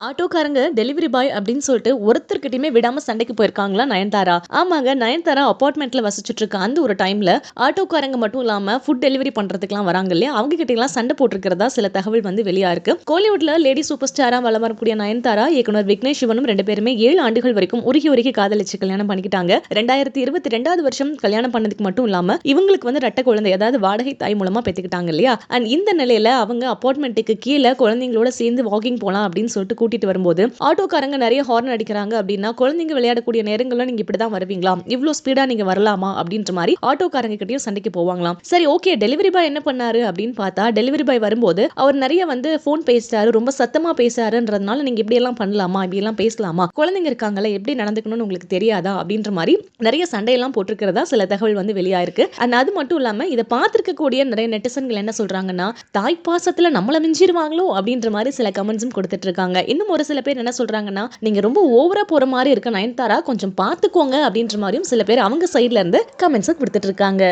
ஆட்டோக்காரங்க delivery boy அப்படின்னு சொல்லிட்டு ஒருத்தர்கிட்டயுமே விடாம சண்டைக்கு போயிருக்காங்களா நயன்தாரா? ஆமாங்க நயன்தாரா அப்பார்ட்மெண்ட்ல வசிச்சுட்டு இருக்க அந்த ஒரு டைம்ல ஆட்டோக்காரங்க மட்டும் இல்லாம ஃபுட் டெலிவரி பண்றதுக்குலாம் வராங்க இல்லையா? அவங்க கிட்ட எல்லாம் சண்டை போட்டிருக்கிறதா சில தகவல் வந்து வெளியா இருக்கு. கோலிவுட்ல லேடி சூப்பர் ஸ்டாரா வளம் வரக்கூடிய நயன்தாரா இயக்குனர் விக்னேஷ் சிவனும் ரெண்டு பேருமே ஏழு ஆண்டுகள் வரைக்கும் உருகி உருகி காதலிச்சு கல்யாணம் பண்ணிக்கிட்டாங்க. ரெண்டாயிரத்தி இருபத்தி ரெண்டாவது வருஷம் கல்யாணம் பண்ணதுக்கு மட்டும் இல்லாம இவங்களுக்கு வந்து ரெட்ட குழந்தை அதாவது வாடகை தாய் மூலமா பெற்றுக்கிட்டாங்க இல்லையா? அண்ட் இந்த நிலையில அவங்க அப்பார்ட்மெண்ட்டுக்கு கீழே குழந்தைங்களோட சேர்ந்து வாக்கிங் போலாம் அப்படின்னு சொல்லிட்டு கூட்டிட்டு வரும்போது ஆட்டோக்காரங்க நிறைய ஹார்ன் அடிக்கிறாங்க அப்படின்னா குழந்தைங்க விளையாடக்கூடிய நேரங்கள்ல நீங்க இப்படிதான் வருவீங்களா? இவ்வளவு ஸ்பீடா நீங்க வரலாமா? அப்படின்ற மாதிரி ஆட்டோக்காரங்க கிட்டயும் சண்டைக்கு போவாங்களாம். சரி ஓகே டெலிவரி பாய் என்ன பண்ணாரு அப்படின்னு பார்த்தா டெலிவரி பாய் வரும்போது அவர் நிறைய வந்து ஃபோன் பேசுறாரு ரொம்ப சத்தமா பேசுறாருன்றதுனால நீங்க இப்படி எல்லாம் பண்ணலாமா? இப்படி எல்லாம் பேசலாமா? குழந்தைங்க இருக்காங்கல்ல எப்படி நடந்துக்கணும்னு உங்களுக்கு தெரியாதா? அப்படின்ற மாதிரி நிறைய சண்டையெல்லாம் போட்டிருக்கிறதா சில தகவல் வந்து வெளியாயிருக்கு. அண்ட் அது மட்டும் இல்லாம இதை பார்த்திருக்கக்கூடிய நிறைய நெட்டிசன்கள் என்ன சொல்றாங்கன்னா தாய் பாசத்துல நம்மள மிஞ்சிருவாங்களோ? அப்படின்ற மாதிரி சில கமெண்ட்ஸும் கொடுத்துட்டு இருக்காங்க. இன்னும் ஒரு சில பேர் என்ன சொல்றாங்கன்னா நீங்க ரொம்ப ஓவரா போற மாதிரி இருக்க நயன்தாரா கொஞ்சம் பார்த்துக்கோங்க அப்படின்ற மாதிரியும் சில பேர் அவங்க சைட்ல இருந்து கமெண்ட்ஸை கொடுத்துட்டு இருக்காங்க.